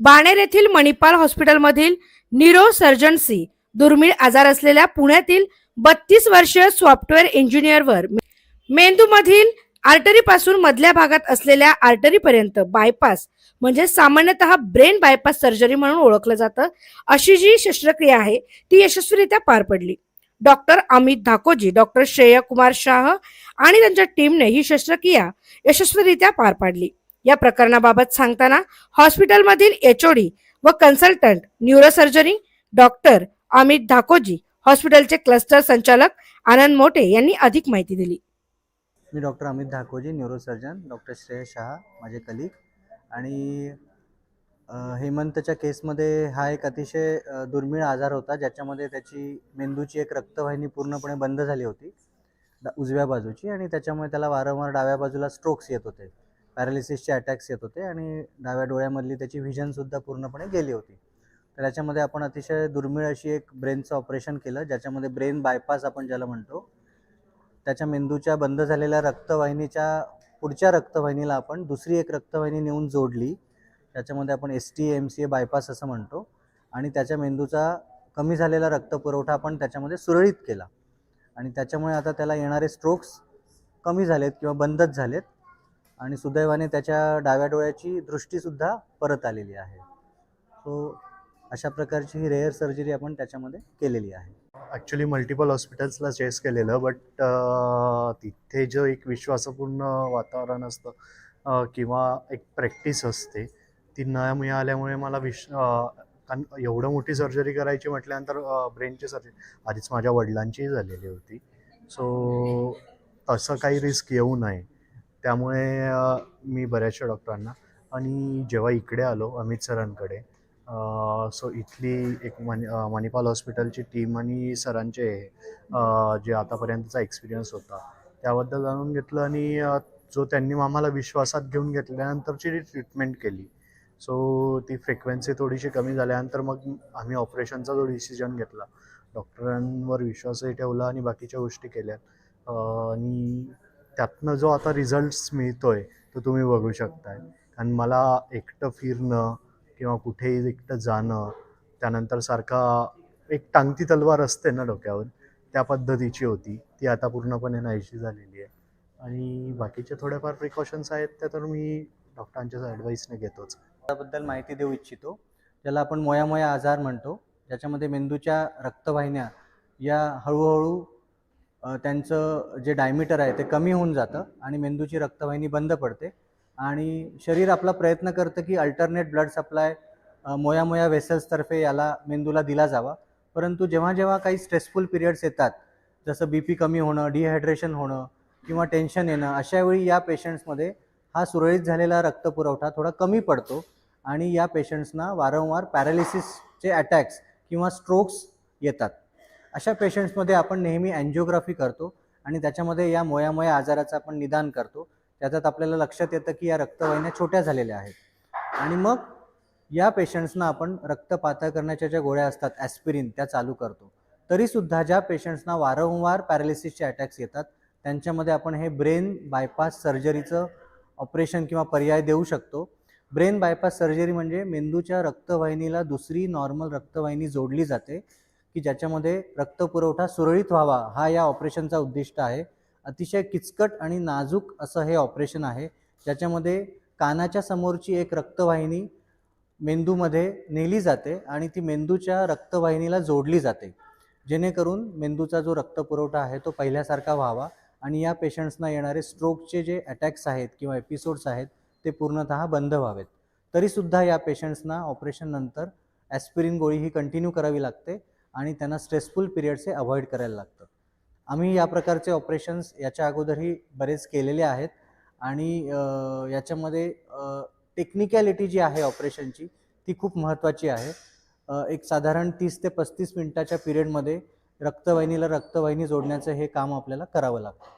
बाणेर येथील मणिपाल हॉस्पिटलमधील निरो सर्जन्सी दुर्मिळ आजार असलेल्या पुण्यातील बत्तीस वर्षीय सॉफ्टवेअर इंजिनियरवर मेंदूमधील आर्टरीपासून मधल्या भागात असलेल्या आर्टरीपर्यंत बायपास म्हणजे सामान्यतः ब्रेन बायपास सर्जरी म्हणून ओळखलं जातं अशी जी शस्त्रक्रिया आहे ती यशस्वीरित्या पार पडली. डॉक्टर अमित धाकोजी डॉक्टर श्रेय कुमार शाह आणि त्यांच्या टीमने ही शस्त्रक्रिया यशस्वीरित्या पार पाडली. या प्रकरणाबाबत सांगताना हॉस्पिटलमधील एचओडी व consultant neurosurgery doctor Amit Dhakoji हॉस्पिटलचे क्लस्टर संचालक आनंद मोटे यांनी अधिक माहिती दिली. मी doctor Amit Dhakoji neurosurgeon doctor Shrey Shah माझे कलिक आणि हेमंतच्या केसमध्ये हा एक अतिशय दुर्मिळ आजार होता ज्याच्यामध्ये त्याची मेंदूची एक रक्तवाहिनी पूर्णपणे बंद झाली होती उजव्या बाजूची. आणि त्याच्यामुळे त्याला वारंवार डाव्या बाजूला स्ट्रोक्स येत होते. पॅरालिसिसचे अटॅक्स येत होते आणि डाव्या डोळ्यामधली त्याची व्हिजनसुद्धा पूर्णपणे गेली होती. तर याच्यामध्ये आपण अतिशय दुर्मिळ अशी एक ब्रेनचं ऑपरेशन केलं ज्याच्यामध्ये ब्रेन बायपास आपण ज्याला म्हणतो त्याच्या मेंदूच्या बंद झालेल्या रक्तवाहिनीच्या पुढच्या रक्तवाहिनीला आपण दुसरी एक रक्तवाहिनी नेऊन जोडली त्याच्यामध्ये आपण S T M C A bypass असं म्हणतो आणि त्याच्या मेंदूचा कमी झालेला रक्तपुरवठा आपण त्याच्यामध्ये सुरळीत केला. आणि त्याच्यामुळे आता त्याला येणारे स्ट्रोक्स कमी झालेत किंवा बंदच झालेत. आणि सुदैवाने त्याच्या डाव्या डोळ्याची दृष्टीसुद्धा परत आलेली आहे. सो अशा प्रकारची ही रेअर सर्जरी आपण त्याच्यामध्ये केलेली आहे. ॲक्च्युली मल्टिपल हॉस्पिटल्सला चेस केलेलं बट uh, तिथे जो एक विश्वासपूर्ण वातावरण असतं किंवा एक प्रॅक्टिस असते ती न मिळाल्यामुळे मला विश कारण एवढं मोठी सर्जरी करायची म्हटल्यानंतर ब्रेनची सर्जरी आधीच माझ्या वडिलांचीही झालेली होती. सो तसं काही रिस्क येऊ नये. त्यामुळे मी बऱ्याचशा डॉक्टरांना आणि जेव्हा इकडे आलो अमित सरांकडे सो इथली एक मणि मणिपाल हॉस्पिटलची टीम आणि सरांचे जे आतापर्यंतचा एक्सपिरियन्स होता त्याबद्दल जाणून घेतलं आणि जो त्यांनी आम्हाला विश्वासात घेऊन घेतल्यानंतरची जी ट्रीटमेंट केली सो ती फ्रिक्वेन्सी थोडीशी कमी झाल्यानंतर मग आम्ही ऑपरेशनचा जो डिसिजन घेतला डॉक्टरांवर विश्वासही ठेवला आणि बाकीच्या गोष्टी केल्या आणि त्यातनं जो आता रिझल्ट्स मिळतोय तो तुम्ही बघू शकताय. कारण मला एकटं फिरणं किंवा कुठेही एकटं जाणं त्यानंतर सारखा एक टांगती तलवार असते ना डोक्यावर त्या पद्धतीची होती. ती आता पूर्णपणे नाहीशी झालेली आहे. आणि बाकीच्या थोड्याफार प्रिकॉशन्स आहेत त्या तर मी डॉक्टरांच्या ॲडवाईसने घेतोच. त्याबद्दल माहिती देऊ इच्छितो. ज्याला आपण मोयामोया आजार म्हणतो ज्याच्यामध्ये मेंदूच्या रक्तवाहिन्या या हळूहळू त्यांचं जे डायमीटर आहे ते कमी होऊन जातं आणि मेंदूची रक्तवाहिनी बंद पडते. आणि शरीर आपला प्रयत्न करतं की अल्टरनेट ब्लड सप्लाय मोया मोया वेसल्सतर्फे याला मेंदूला दिला जावा. परंतु जेव्हा जेव्हा काही स्ट्रेसफुल पिरियड्स येतात जसं बी पी कमी होणं डिहायड्रेशन होणं किंवा टेन्शन येणं अशा वेळी या पेशंट्समध्ये हा सुरळीत झालेला रक्तपुरवठा थोडा कमी पडतो आणि या पेशंट्सना वारंवार पॅरालिसिसचे अटॅक्स किंवा स्ट्रोक्स येतात. अशा पेशंट्समध्ये आपण नेहमी अँजिओग्राफी करतो आणि त्याच्यामध्ये या मोयामोया आजाराचं आपण निदान करतो. त्याच्यात आपल्याला लक्षात येतं की या रक्तवाहिन्या छोट्या झालेल्या आहेत. आणि मग या पेशंट्सना आपण रक्त पातळ करण्याच्या ज्या गोळ्या असतात ॲस्पिरिन त्या चालू करतो. तरीसुद्धा ज्या पेशंट्सना वारंवार पॅरालिसिसचे अटॅक्स येतात त्यांच्यामध्ये आपण हे ब्रेन बायपास सर्जरीचं ऑपरेशन किंवा पर्याय देऊ शकतो. ब्रेन बायपास सर्जरी म्हणजे मेंदूच्या रक्तवाहिनीला दुसरी नॉर्मल रक्तवाहिनी जोडली जाते. की ज्याच्यामध्ये रक्तपुरवठा सुरळीत व्हावा हा या ऑपरेशनचा उद्दिष्ट आहे. अतिशय किचकट आणि नाजूक असं हे ऑपरेशन आहे. ज्याच्यामध्ये कानाच्या समोरची एक रक्तवाहिनी मेंदूमध्ये नेली जाते आणि ती मेंदूच्या रक्तवाहिनीला जोडली जाते. जेणेकरून मेंदूचा जो रक्तपुरवठा आहे तो पहिल्यासारखा व्हावा आणि या पेशंट्सना येणारे स्ट्रोकचे जे अटॅक्स आहेत किंवा एपिसोड्स आहेत ते पूर्णतः बंद व्हावेत. तरीसुद्धा या पेशंट्सना ऑपरेशननंतर ॲस्पिरिन गोळी ही कंटिन्यू करावी लागते. आणि त्यांना स्ट्रेसफुल पिरियड्स हे अवॉइड करायला लागतं. आम्ही या प्रकारचे ऑपरेशन्स याच्या अगोदरही बरेच केलेले आहेत. आणि याच्यामध्ये टेक्निकॅलिटी जी आहे ऑपरेशनची ती खूप महत्त्वाची आहे. एक साधारण तीस ते पस्तीस मिनटाच्या पिरियडमध्ये रक्तवाहिनीला रक्तवाहिनी जोडण्याचं हे काम आपल्याला करावं लागतं.